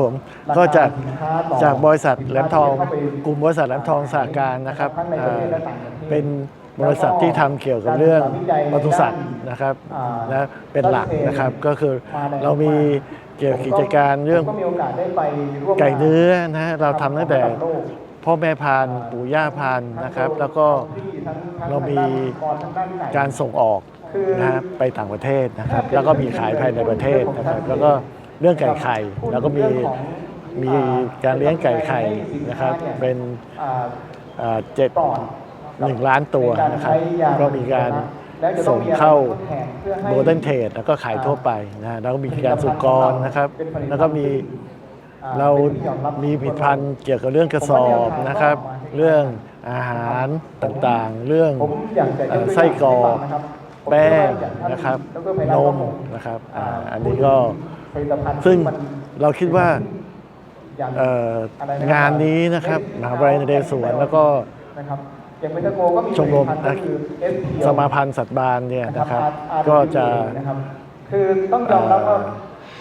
ผมก็จากจากบริษัทแหลมทองกลุ่มบริษัทแหลมทองสหการนะครับอ่าเป็นบริษัทที่ทำเกี่ยวกับเรื่องปศุสัตว์นะครับนะเป็นหลักนะครับก็คือเรามีเกี่ยวกับกิจการเรื่องก็มีโอกาสได้ไปร่วมไก่เนื้อนะฮะเราทำตั้งแต่พ่อแม่พันธุ์ปู่ย่าพันธุ์นะครับ แล้วก็เรามีการส่งออกนะฮะไปต่างประเทศนะครับ แล้วก็มีขายภายในประเทศนะครับแล้วก็ เรื่องไก่ไข่แล้วก็มีมีการเลี้ยงไก่ไข่นะครับเป็นอ่าอ่าเจ็ดปอดหนึ่งล้านตัวนะครับในการใช้ยาก็มีการและจะต้ส่องงมีอะไรเข้าทดแทนเพื่อให้โมเดิร์นเทรดแล้วก็ขายทั่วไปนะฮะแล้วก็มีการสุกรนะครับ แล้วก็มีอ่เรามีผลิตภัณฑ์เกี่ยวกับเรื่องกระสอบนะครับ เรื่องอาหารต่างๆ เรื่องผมอยากจะยเอ่กอตัวอย่างไส้กรอก ให้ฟังนะครับแป้งผมเชื่อว่าอย่างท่านนะครับดรไพนเราะมก็คงนะครับอ่าอ่าอันนี้ก็ผลิตภัณฑ์ซึ่งที่มันเราคิดว่าอย่างเอ่ออะไระงานนี้นะครับมหาวิทยาลัยนเรศวรแล้วก็นะครับอย่างเมทาโกก็มีชมรมผลิตภัณฑ์ก็คือ SPL สมาพันธ์สัตว์บานเนี่ยนะครับ R- ก็จะนะครับคือต้องยอมรับว่า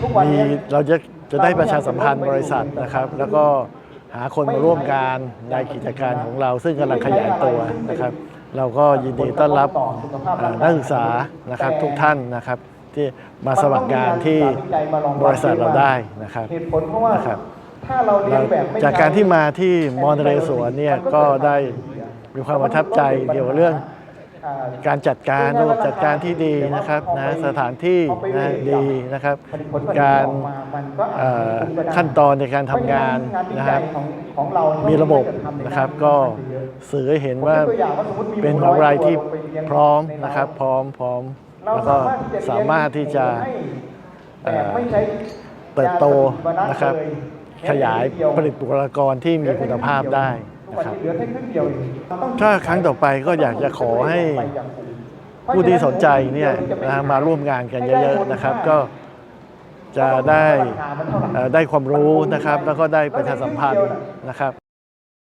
ทุกวันมีนี้เราจะจะได้ประชาสัมพันธ์บริษัทนะครับ แล้วก็หาคนมาร่วมงานในกิจการของเราซึ่งกำลังขยายตัวนะครับ เราก็ยินดีต้อนรับเอ่อนักศึกษานะครับทุกท่านนะครับ ที่มาสมัครงานที่บริษัทเราได้นะครับเหตุผลเพราะว่านะครับถ้าเราเลี้ยงแบบไม่จากการที่มาที่มอนเรสวนเนี่ยก็ได้มีความประทับใจเกี่ยวกับเรื่องอ่าการจัดการระบบจัดการที่ดีนะครับนะสถานที่นะดีนะครับ การเอ่อขั้นตอนในการทำงานนะครับของเรามีระบบนะครับก็ สื่อให้เห็นว่าเป็นอะไรที่พร้อมนะครับ พร้อมพร้อมแล้วก็สามารถที่จะเอ่อเติบโตนะครับ ขยายผลิตบุคลากรที่มีคุณภาพได้นะครับเหลือแค่ครึ่งเดียวเองถ้าครั้งต่อไปก็อยากจะขอให้ผู้ที่สนใจเนี่ยนะฮะมาร่วมงานกันเยอะๆนะครับ ก็จะได้เอ่อได้ความรู้นะครับ แล้วก็ได้ประชาสัมพันธ์นะครับ